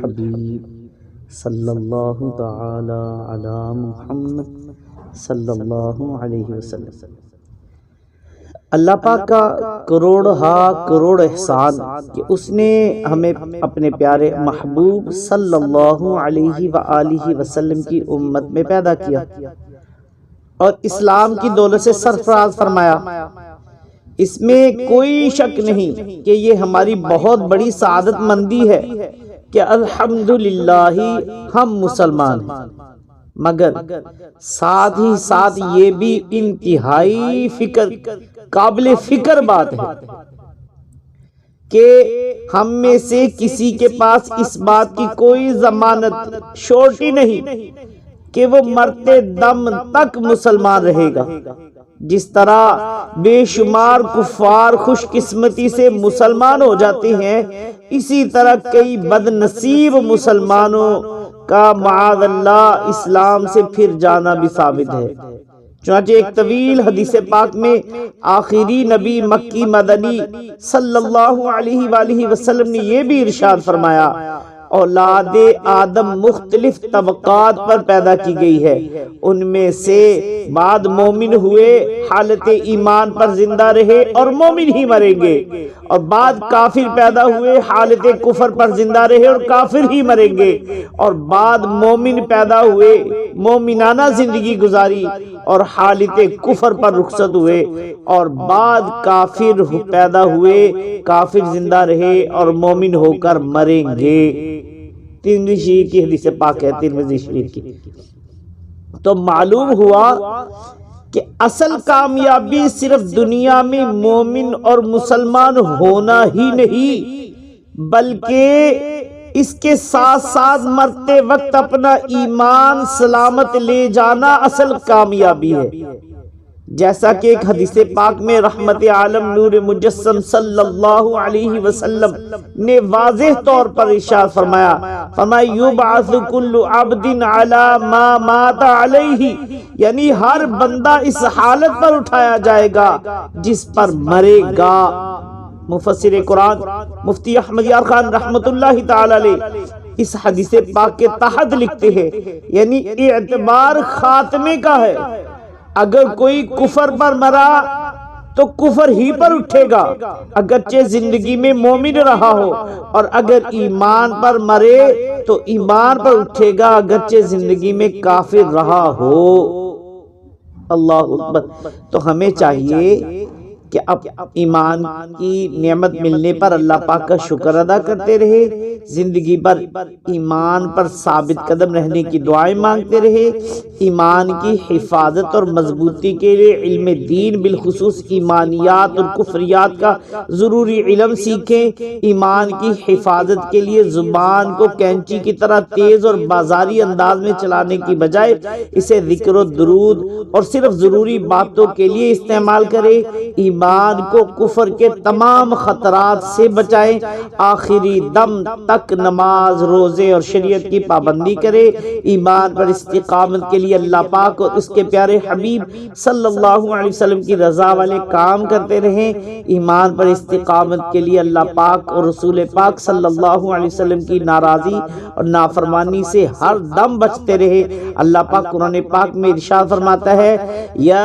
हबीब। सल्लल्लाहु तआला अला मुहम्मद सल्लल्लाहु अलैहि वसल्लम। अल्लाह पाक का करोड़ हा करोड़ एहसान कि उसने हमें अपने प्यारे महबूब सल्लल्लाहु अलैहि व आलिहि वसल्लम की उम्मत में पैदा किया और इस्लाम की दौलत से सरफराज फरमाया इसमें कोई शक नहीं कि ये हमारी बहुत बड़ी सादत मंदी है कि अल्हम्दुलिल्लाह हम मुसलमान हैं। मगर साथ ही साथ ये भी इंतहाई फ़िक्र काबिल फ़िक्र बात है कि हम में से किसी के पास इस बात की कोई जमानत छोटी नहीं कि वो मरते दम तक मुसलमान रहेगा। जिस तरह बेशुमार कुफार खुशकिस्मती से मुसलमान हो जाते हैं, इसी तरह कई बदनसीब मुसलमानों का मादल्ला इस्लाम से फिर जाना भी साबित है। चुनाचे एक तवील हदीस पाक में आखिरी नबी मक्की मदनी सल्लल्लाहु अलैहि वसल्लम ने यह भी इरशाद फरमाया औलाद आदम मुख्तलिफ़ तबकात पर पैदा की गई है। उनमें से बाद मोमिन हुए, हालत ईमान पर ज़िंदा रहे और मोमिन ही मरेंगे। और बाद काफिर पैदा हुए, हालत कुफर पर ज़िंदा रहे और काफिर ही मरेंगे। और बाद मोमिन पैदा हुए, मोमिनाना ज़िंदगी गुजारी और हालत कुफर पर रुखसत हुए। और बाद काफिर पैदा हुए, काफिर ज़िंदा रहे और मोमिन होकर मरेंगे। तिरमिजी शरीफ की हदीस पाक है तिरमिजी शरीफ की। तो मालूम हुआ कि असल कामयाबी सिर्फ़ दुनिया में मोमिन और मुसलमान होना ही नहीं, बल्कि इसके साथ साथ मरते वक्त अपना ईमान, सलामत ले जाना असल कामयाबी है। जैसा कि एक हदीस पाक में रहमत आलम नूर मुजस्सम सल्लल्लाहु अलैहि वसल्लम ने वाज़ेह तौर पर इरशाद फरमाया फरमाया युबअसु कुल्लु अब्दिन अला मा माता अलैहि, यानी हर बंदा इस हालत पर उठाया जाएगा जिस पर मरेगा। मुफसर कुरान, मुफ्ती अहमद यार खान ताला इस हदीस पाक के तहत लिखते हैं, यानी एतबार खात्मे का है। अगर कोई कुफर पर मरा तो कुफर ही पर उठेगा। अगरचे ज़िंदगी में मोमिन रहा हो, और अगर ईमान पर मरे तो ईमान पर उठेगा, अगरचे ज़िंदगी में काफिर रहा हो। अल्लाह तो हमें चाहिए कि अब ईमान की नेमत मिलने पर अल्लाह पाक का शुक्र अदा करते रहे, ज़िंदगी भर ईमान पर साबित कदम रहने की दुआएँ मांगते रहे, ईमान की हिफाजत और मजबूती के लिए इल्म दीन बिलखसूस ईमानियात और कुफरियात का ज़रूरी इलम सीखें। ईमान की हिफाजत के लिए ज़ुबान को कैंची की तरह तेज़ और बाजारी अंदाज में चलाने की बजाय इसे ज़िक्र दरूद और सिर्फ़ ज़रूरी बातों के लिए इस्तेमाल करें। ईमान ईमान को कुफर के तमाम खतरात से बचाए। आखिरी दम तक नमाज़, रोज़े और शरीयत की पाबंदी करे। ईमान पर इस्तिकामत के लिए अल्लाह पाक और उसके प्यारे हबीब सल्लल्लाहु अलैहि वसल्लम की रजा वाले काम करते रहे। ईमान पर इस्तिकामत के लिए अल्लाह पाक और रसूल पाक सल्लल्लाहु अलैहि वसल्लम की नाराजी और नाफरमानी से हर दम बचते रहे। अल्लाह पाक कुरान पाक में इरशाद फरमाता है, या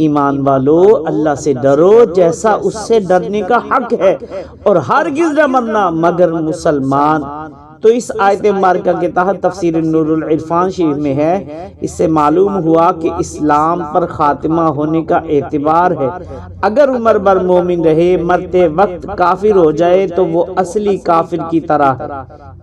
ईमान वालो अल्लाह से डरो जैसा उससे डरने का हक है और हर गिज न मरना मगर मुसलमान तो इस आयत मार्का के तहत तफसीर नूरफान शरीफ में है। इससे मालूम हुआ कि इस्लाम पर खात्मा होने का एतबार है। अगर उम्र भर मोमिन रहे, मरते वक्त काफिर हो जाए तो वो असली काफिर की तरह।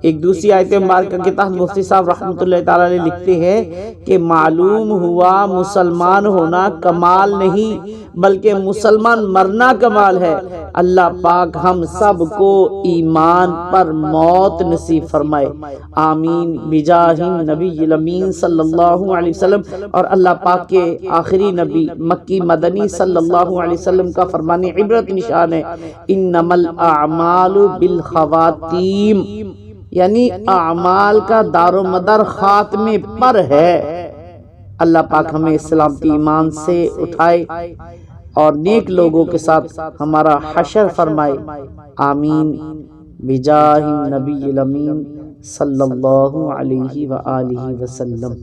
एक दूसरी आयत मार्का के तहत मुफ्ती साहब रहमत लिखते हैं कि मालूम हुआ मुसलमान होना कमाल नहीं, बल्कि मुसलमान मरना कमाल है। अल्लाह पाक हम सबको ईमान पर मौत नसीब फरमाए आमीन बिजाहिम नबी अमीन सल्लल्लाहु अलैहि वसल्लम और अल्लाह पाक के आखिरी नबी मक्की मदनी सल्लल्लाहु अलैहि वसल्लम का फरमाने इबरत निशान है इन नमल आमालु बिल खवातीम। यानी अमाल का दारो मदार खात्मे पर है। अल्लाह पाक हमें इस्लामती ईमान से उठाए और नेक लोगों के साथ हमारा हशर फरमाए। आमीन। बिजाही नबी सल्लल्लाहु अलैहि व आलिहि वसल्लम।